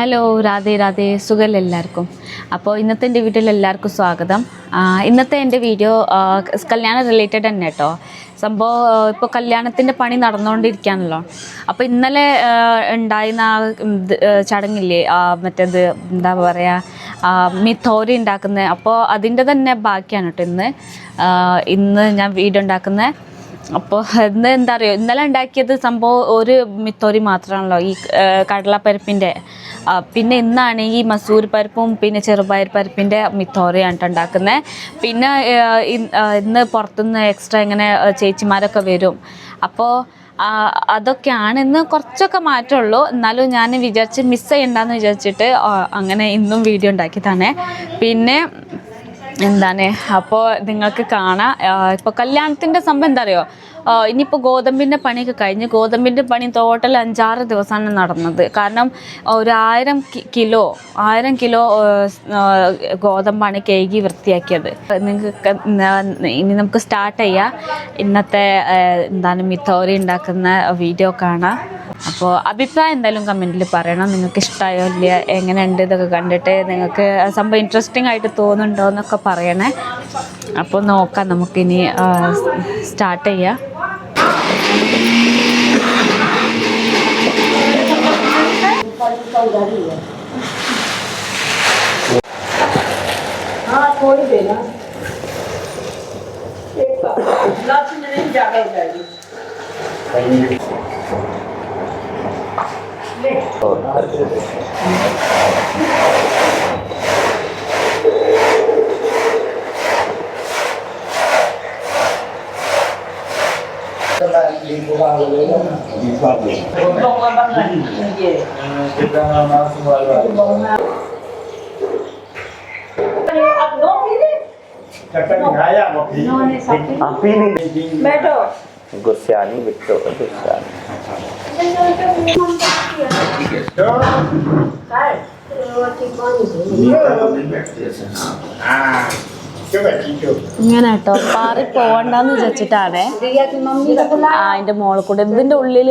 Hello Radhe Radhe. സുഖമല്ല എല്ലാവർക്കും? അപ്പോൾ ഇന്നത്തെ എന്റെ വീട്ടിൽ എല്ലാവർക്കും സ്വാഗതം. ഇന്നത്തെ എന്റെ വീഡിയോ കല്യാണ റിലേറ്റഡ് തന്നെ കേട്ടോ. സംഭവം ഇപ്പോൾ കല്യാണത്തിന്റെ പണി നടന്നുകൊണ്ടിരിക്കുകയാണല്ലോ. അപ്പോൾ ഇന്നലെ ഉണ്ടായിരുന്ന ആ ചടങ്ങില്ലേ മറ്റേത് എന്താ പറയുക മിഥോരി ഉണ്ടാക്കുന്നത്. അപ്പോൾ അതിന്റെ തന്നെ ബാക്കിയാണ് കേട്ടോ ഇന്ന്. ഇന്ന് ഞാൻ വീഡിയോ ഉണ്ടാക്കുന്നത്. അപ്പോൾ ഇന്ന് എന്താ പറയുക ഇന്നലെ ഉണ്ടാക്കിയത് സംഭവം ഒരു മിത്തോരി മാത്രമാണല്ലോ ഈ കടലപ്പരിപ്പിന്റെ പിന്നെ ഇന്നാണ് ഈ മസൂർ പരിപ്പും പിന്നെ ചെറുപയർ പരിപ്പിന്റെ മിത്തോറിയാണ് ഉണ്ടാക്കുന്നത് പിന്നെ ഇന്ന് പുറത്തുനിന്ന് എക്സ്ട്രാ ഇങ്ങനെ ചേച്ചിമാരൊക്കെ വരും. അപ്പോൾ അതൊക്കെയാണ് ഇന്ന് കുറച്ചൊക്കെ മാറ്റമുള്ളൂ. എന്നാലും ഞാൻ വിചാരിച്ച് മിസ് ചെയ്യണ്ടെന്ന് വിചാരിച്ചിട്ട് അങ്ങനെ ഇന്നും വീഡിയോ ഉണ്ടാക്കിയതാണ്. പിന്നെ എന്താണ്? അപ്പോൾ നിങ്ങൾക്ക് കാണാം. ഇപ്പോൾ കല്യാണത്തിന്റെ സംഭവം എന്താ അറിയോ ഇനിയിപ്പോൾ ഗോതമ്പിന്റെ പണിയൊക്കെ കഴിഞ്ഞ് ഗോതമ്പിന്റെ പണി ടോട്ടൽ അഞ്ചാറ് ദിവസമാണ് നടന്നത്. കാരണം ഒരു ആയിരം കിലോ ആയിരം കിലോ ഗോതമ്പാണ് കേകി വൃത്തിയാക്കിയത്. നിങ്ങൾക്ക് ഇനി നമുക്ക് സ്റ്റാർട്ട് ചെയ്യാം. ഇന്നത്തെ എന്താണ് മിത്തോറി ഉണ്ടാക്കുന്ന വീഡിയോ കാണാം. അപ്പോൾ അഭിപ്രായം എന്തായാലും കമൻറ്റിൽ പറയണം നിങ്ങൾക്ക് ഇഷ്ടമായോ ഇല്ല എങ്ങനെയുണ്ട് ഇതൊക്കെ കണ്ടിട്ട് നിങ്ങൾക്ക് ആ സംഭവം ഇൻട്രസ്റ്റിംഗ് ആയിട്ട് തോന്നുന്നുണ്ടോ എന്നൊക്കെ പറയണേ അപ്പോൾ നോക്കാം നമുക്കിനി സ്റ്റാർട്ട് ചെയ്യാം हाँ थोड़ी देना एक गिलास में नहीं ज़्यादा हो जाएगी बैठो गुस्सानी बिट्टो गुस्सानी काय ഇങ്ങനെ കേട്ടോ പാറി പോവണ്ടെന്ന് വിചാരിച്ചിട്ടാണേ. ആ എന്റെ മോൾ കൂടെ. ഇതിന്റെ ഉള്ളിൽ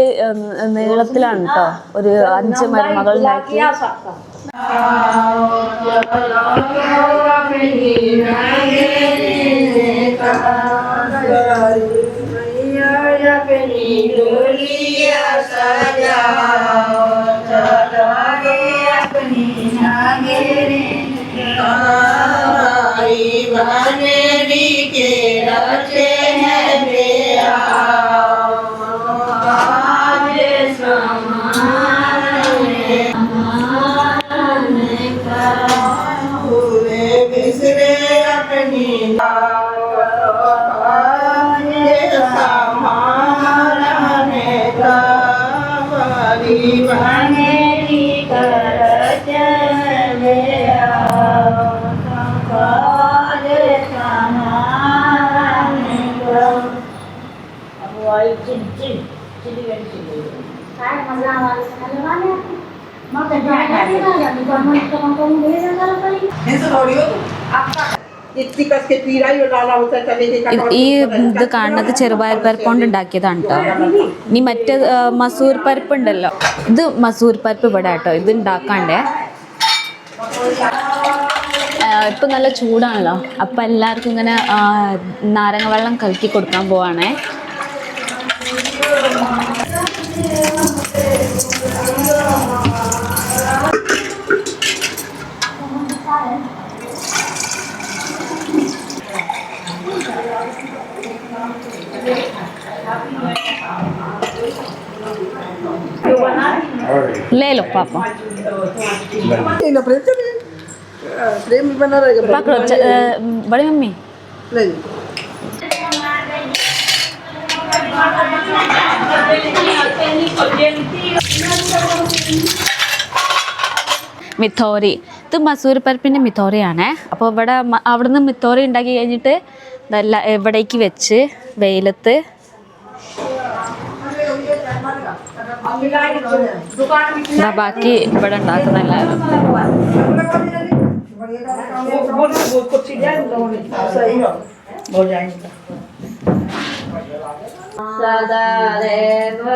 നീളത്തിലാണ് കേട്ടോ ഒരു അഞ്ച് മരുമകൾ ഉണ്ടാക്കി. क्या सकता इतनी कस के पीरा ही लाला होता चले ഇത് ഈ ഇത് കാണുന്നത് ചെറുപയർ പരിപ്പ് കൊണ്ട് ഉണ്ടാക്കിയതാണ് കേട്ടോ ഇനി മറ്റേ ആ, മസൂർ പരിപ്പ് ഉണ്ടല്ലോ ഇത് മസൂർ പരിപ്പ് ഇവിടെ കേട്ടോ ഇത് ഉണ്ടാക്കാണ്ടേ ഇപ്പം നല്ല ചൂടാണല്ലോ അപ്പം എല്ലാവർക്കും ഇങ്ങനെ ആ, നാരങ്ങ വെള്ളം കലക്കി കൊടുക്കാൻ പോവാണേ ले लो पापा ना प्रेम से प्रेम भी बना रहेगा पकड़ो च- अ, बड़ी मम्मी नहीं മിത്തോരി ഇത് മസൂർ പരിപ്പിന്റെ മിത്തോറിയാണ്. അപ്പോൾ ഇവിടെ അവിടുന്ന് മിത്തോറി ഉണ്ടാക്കി കഴിഞ്ഞിട്ട് നല്ല ഇവിടേക്ക് വെച്ച് വെയിലത്ത് ബാക്കി ഇവിടെ ഉണ്ടാക്കുന്ന എല്ലാവരും. സദാ वो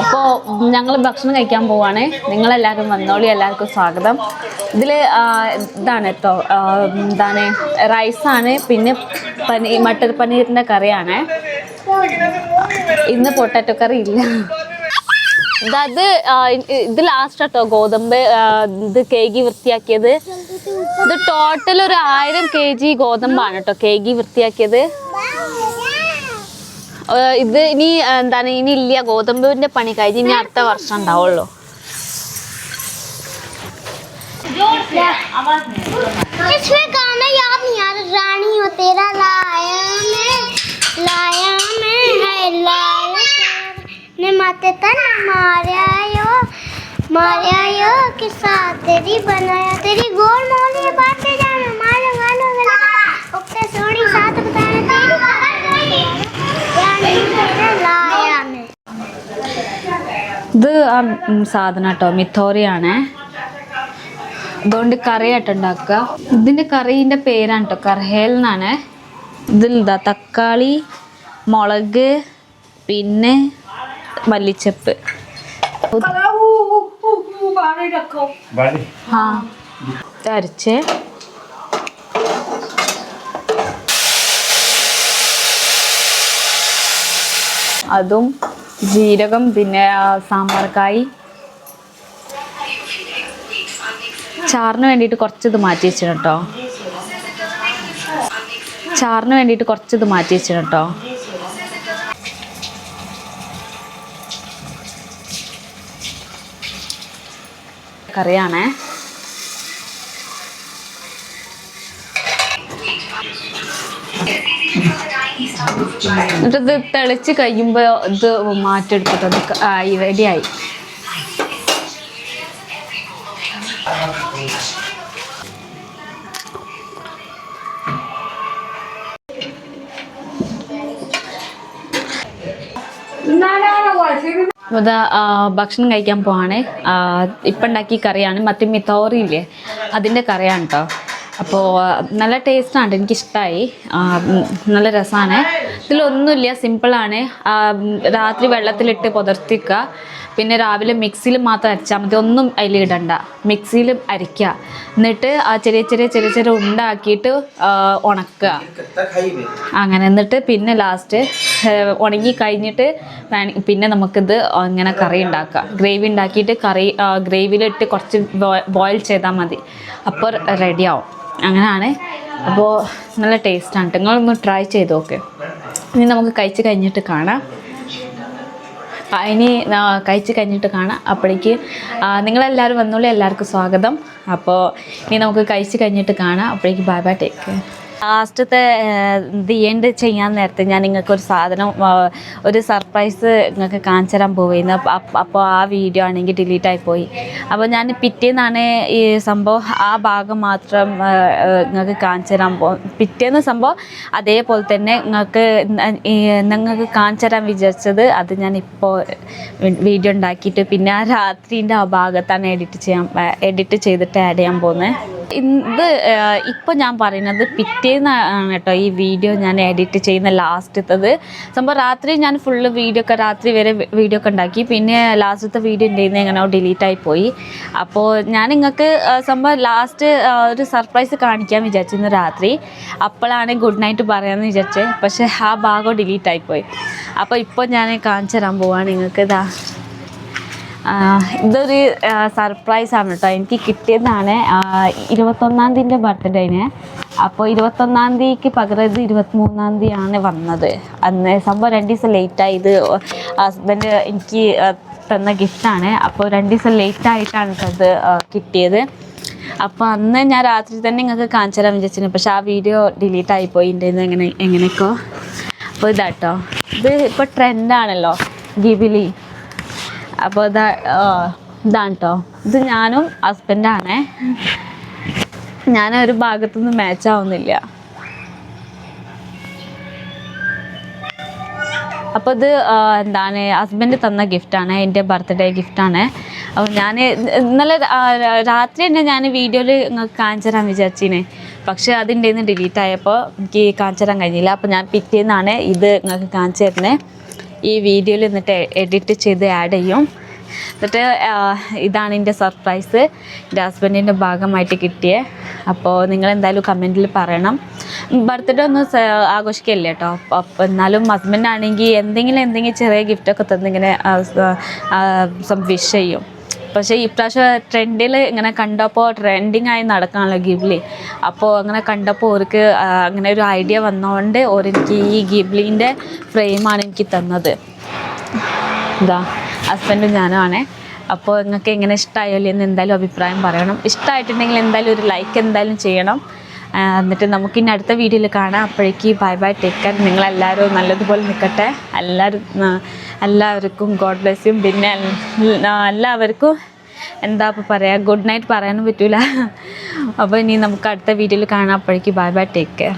അപ്പോൾ ഞങ്ങൾ ഭക്ഷണം കഴിക്കാൻ പോവാണ്. നിങ്ങളെല്ലാവരും വന്നോളി എല്ലാവർക്കും സ്വാഗതം. ഇതിൽ ഇതാണ് കേട്ടോ എന്താണ് റൈസാണ് പിന്നെ പനീ മട്ടർ പനീറിന്റെ കറിയാണ്. ഇന്ന് പൊട്ടാറ്റോ കറി ഇല്ല. അതായത് ഇത് ലാസ്റ്റ് കേട്ടോ ഗോതമ്പ് ഇത് കേകി വൃത്തിയാക്കിയത്. ഇത് ടോട്ടൽ ഒരു ആയിരം കെ ജി ഗോതമ്പാണ് കേട്ടോ കേകി വൃത്തിയാക്കിയത്. ഇത് ഇനി ആ, എന്താണ് ഇനി ഇല്ല ഗോതമ്പിന്റെ പണി കഴിഞ്ഞ് ഇനി അടുത്ത വർഷം ഉണ്ടാവുള്ളൂ इसमें गाना याद नहीं आ रहा रानी हो तेरा लाया मैं लाया मैं है लाया ने माते तन मारा यो मारा यो के साथ तेरी बनाया तेरी गोल मोली बातें ആ സാധനം കേട്ടോ മിത്തോറിയാണേ. അതുകൊണ്ട് കറിയായിട്ട് ഉണ്ടാക്കുക. ഇതിന്റെ കറീന്റെ പേരാണ് കേട്ടോ കർഹേൽ എന്നാണ്. ഇതിൽ തക്കാളി മുളക് പിന്നെ മല്ലിച്ചപ്പ്. അരച്ച്. അതും ജീരകം പിന്നെ സാമ്പാർക്കായി. സാമ്പാർ കായ് ചാറിന് വേണ്ടിയിട്ട് കുറച്ച് ഇത് മാറ്റി വെച്ചിട്ട് കേട്ടോ ചാറിന് വേണ്ടിയിട്ട് കുറച്ച് ഇത് മാറ്റി വെച്ചിട്ട് കേട്ടോ കറിയാണേ. എന്നിട്ട് ഇത് തെളിച്ച് കഴിയുമ്പോൾ ഇത് മാറ്റിയെടുത്തിട്ട് അത് ആയി. റെഡിയായി ഭക്ഷണം കഴിക്കാൻ പോവാണ്. ഇപ്പം ഉണ്ടാക്കിയ കറിയാണ് മറ്റേ മിത്തോറിയില്ലേ അതിന്റെ കറിയാണ് കേട്ടോ അപ്പോൾ നല്ല ടേസ്റ്റാണ് എനിക്കിഷ്ടമായി നല്ല രസമാണ് ഇതിലൊന്നുമില്ല സിമ്പിളാണ്. രാത്രി വെള്ളത്തിലിട്ട് പുതർത്തിക്കുക. പിന്നെ രാവിലെ മിക്സിയിൽ മാത്രം അരച്ചാൽ മതി. ഒന്നും അതിൽ ഇടണ്ട. മിക്സിയിൽ അരയ്ക്കുക. എന്നിട്ട് ആ ചെറിയ ചെറിയ ചെറിയ ചെറിയ ഉണ്ടാക്കിയിട്ട് ഉണക്കുക. അങ്ങനെ എന്നിട്ട് പിന്നെ ലാസ്റ്റ് ഉണങ്ങി കഴിഞ്ഞിട്ട് പിന്നെ നമുക്കിത് ഇങ്ങനെ കറി ഉണ്ടാക്കുക. ഗ്രേവി ഉണ്ടാക്കിയിട്ട് കറി ഗ്രേവിയിലിട്ട് കുറച്ച് ബോയിൽ ചെയ്താൽ മതി. അപ്പോൾ റെഡിയാവും. അങ്ങനെയാണ്. അപ്പോൾ നല്ല ടേസ്റ്റാണ് നിങ്ങൾ ഒന്ന് ട്രൈ ചെയ്ത് നോക്ക്. ഇനി നമുക്ക് കഴിച്ച് കഴിഞ്ഞിട്ട് കാണാം. ഇനി കഴിച്ച് കഴിഞ്ഞിട്ട് കാണാം. അപ്പോഴേക്ക് നിങ്ങളെല്ലാവരും വന്നോളൂ. എല്ലാവർക്കും സ്വാഗതം. അപ്പോൾ ഇനി നമുക്ക് കഴിച്ച് കഴിഞ്ഞിട്ട് കാണാം. അപ്പോഴേക്ക് ബൈ ബൈ ടേക്ക് ലാസ്റ്റത്തെ ദി എൻഡ് ചെയ്യാൻ നേരത്തെ ഞാൻ നിങ്ങൾക്ക് ഒരു സാധനം ഒരു സർപ്രൈസ് നിങ്ങൾക്ക് കാണിച്ചു തരാൻ പോവുന്നു അപ്പോൾ ആ വീഡിയോ ആണെങ്കിൽ ഡിലീറ്റ് ആയിപ്പോയി. അപ്പോൾ ഞാൻ പിറ്റേന്നാണ് ഈ സംഭവം ആ ഭാഗം മാത്രം നിങ്ങൾക്ക് കാണിച്ചു തരാൻ പോ പിറ്റേന്ന് സംഭവം അതേപോലെ തന്നെ നിങ്ങൾക്ക് നിങ്ങൾക്ക് കാണിച്ചു തരാൻ വിചാരിച്ചത് അത് ഞാൻ ഇപ്പോൾ വീഡിയോ ഉണ്ടാക്കിയിട്ട് പിന്നെ ആ രാത്രിന്റെ ആ ഭാഗത്താണ് എഡിറ്റ് ചെയ്യാൻ എഡിറ്റ് ചെയ്തിട്ട് ആഡ് ചെയ്യാൻ പോകുന്നത്. ഇത് ഇപ്പോൾ ഞാൻ പറയുന്നത് പിറ്റേന്നാണ് കേട്ടോ ഈ വീഡിയോ ഞാൻ എഡിറ്റ് ചെയ്യുന്ന ലാസ്റ്റത്തത്. സംഭവം രാത്രി ഞാൻ ഫുള്ള് വീഡിയോ ഒക്കെ രാത്രി വരെ വീഡിയോ ഒക്കെ ഉണ്ടാക്കി. പിന്നെ ലാസ്റ്റത്തെ വീഡിയോ എന്റെ നിന്ന് ഡിലീറ്റ് ആയി പോയി. അപ്പോൾ ഞാൻ നിങ്ങൾക്ക് സംഭവം ലാസ്റ്റ് ഒരു സർപ്രൈസ് കാണിക്കാൻ വിചാരിച്ചിരുന്നു രാത്രി. അപ്പോഴാണ് ഗുഡ് നൈറ്റ് പറയാമെന്ന് വിചാരിച്ചത് പക്ഷേ ആ ഭാഗം ഡിലീറ്റ് ആയിപ്പോയി അപ്പോൾ ഇപ്പോൾ ഞാൻ കാണിച്ചു തരാൻ പോവാണ്. നിങ്ങൾക്ക് ഇതാ. ഇതൊരു സർപ്രൈസ് ആണ് കേട്ടോ എനിക്ക് കിട്ടിയതാണ് ഇരുപത്തൊന്നാം തീയതിന്റെ ബർത്ത്ഡേന് അപ്പോൾ ഇരുപത്തൊന്നാം തീയതിക്ക് പകരം ഇത് ഇരുപത്തിമൂന്നാം തീയതിയാണ് വന്നത്. അന്ന് സംഭവം രണ്ട് ദിവസം ലേറ്റായി ഇത് ഹസ്ബൻഡ് എനിക്ക് തന്ന ഗിഫ്റ്റാണ് അപ്പോൾ രണ്ട് ദിവസം ലേറ്റായിട്ടാണ് ഇത് കിട്ടിയത്. അപ്പോൾ അന്ന് ഞാൻ രാത്രി തന്നെ നിങ്ങൾക്ക് കാണിച്ചു വിചാരിച്ചിരുന്നു. പക്ഷെ ആ വീഡിയോ ഡിലീറ്റ് ആയിപ്പോയി എന്റെ എങ്ങനെ എങ്ങനെയൊക്കെയോ. അപ്പോൾ ഇതാട്ടോ ഇത് ഇപ്പോൾ ട്രെൻഡാണല്ലോ ഗിബിലി. അപ്പോൾ ഇതാ ഇതാണ് കേട്ടോ ഇത് ഞാനും ഹസ്ബൻഡാണേ ഞാൻ ഒരു ഭാഗത്തുനിന്ന് മാച്ച് ആവുന്നില്ല. അപ്പോൾ ഇത് എന്താണ് ഹസ്ബൻഡ് തന്ന ഗിഫ്റ്റാണ് എന്റെ ബർത്ത്ഡേ ഗിഫ്റ്റാണ് അപ്പോൾ ഞാൻ ഇന്നലെ രാത്രി തന്നെ ഞാൻ വീഡിയോയിൽ കാണിച്ചു തരാൻ വിചാരിച്ചിനെ. പക്ഷേ അതിന്റെ നിന്ന് ഡിലീറ്റ് ആയപ്പോൾ എനിക്ക് കാണിച്ചു തരാൻ കഴിഞ്ഞില്ല. അപ്പോൾ ഞാൻ പിറ്റേന്നാണ് ഇത് നിങ്ങൾക്ക് കാണിച്ചു തരുന്നത് ഈ വീഡിയോയിൽ എന്നിട്ട് എഡിറ്റ് ചെയ്ത് ആഡ് ചെയ്യും. എന്നിട്ട് ഇതാണ് എന്റെ സർപ്രൈസ് എന്റെ ഹസ്ബൻഡിന്റെ ഭാഗമായിട്ട് കിട്ടിയേ. അപ്പോൾ നിങ്ങൾ എന്തായാലും കമന്റിൽ പറയണം. ബർത്ത്ഡേ ഒന്നും ആഘോഷിക്കില്ല കേട്ടോ അപ്പോൾ എന്നാലും ഹസ്ബൻഡ് ആണെങ്കിൽ എന്തെങ്കിലും എന്തെങ്കിലും ചെറിയ ഗിഫ്റ്റൊക്കെ തന്നിങ്ങനെ വിഷ് ചെയ്യും. പക്ഷേ ഇപ്രാവശ്യം ട്രെൻഡിൽ ഇങ്ങനെ കണ്ടപ്പോൾ ട്രെൻഡിങ് ആയി നടക്കാണല്ലോ ഗിബ്ലി. അപ്പോൾ അങ്ങനെ കണ്ടപ്പോൾ ഓർക്ക് അങ്ങനെ ഒരു ഐഡിയ വന്നതുകൊണ്ട് ഓരെനിക്ക് ഈ ഗിബ്ലിന്റെ ഫ്രെയിമാണ് എനിക്ക് തന്നത്. ഇതാ ഹസ്ബൻഡും ഞാനുമാണ് അപ്പോൾ നിങ്ങൾക്ക് എങ്ങനെ ഇഷ്ടമായോ എന്ന് എന്തായാലും അഭിപ്രായം പറയണം. ഇഷ്ടമായിട്ടുണ്ടെങ്കിൽ എന്തായാലും ഒരു ലൈക്ക് എന്തായാലും ചെയ്യണം. എന്നിട്ട് നമുക്ക് ഇനി അടുത്ത വീഡിയോയിൽ കാണാം. അപ്പോഴേക്ക് ബൈ ബൈ ടേക്ക് കെയർ നിങ്ങളെല്ലാവരും നല്ലതുപോലെ നിൽക്കട്ടെ. എല്ലാവരും എല്ലാവർക്കും ഗോഡ് ബ്ലെസ് യും പിന്നെ എല്ലാവർക്കും എന്താ ഇപ്പോൾ പറയുക ഗുഡ് നൈറ്റ് പറയാനും പറ്റില്ല അപ്പോൾ ഇനി നമുക്ക് അടുത്ത വീഡിയോയിൽ കാണാം. അപ്പോഴേക്ക് ബൈ ബൈ ടേക്ക് കെയർ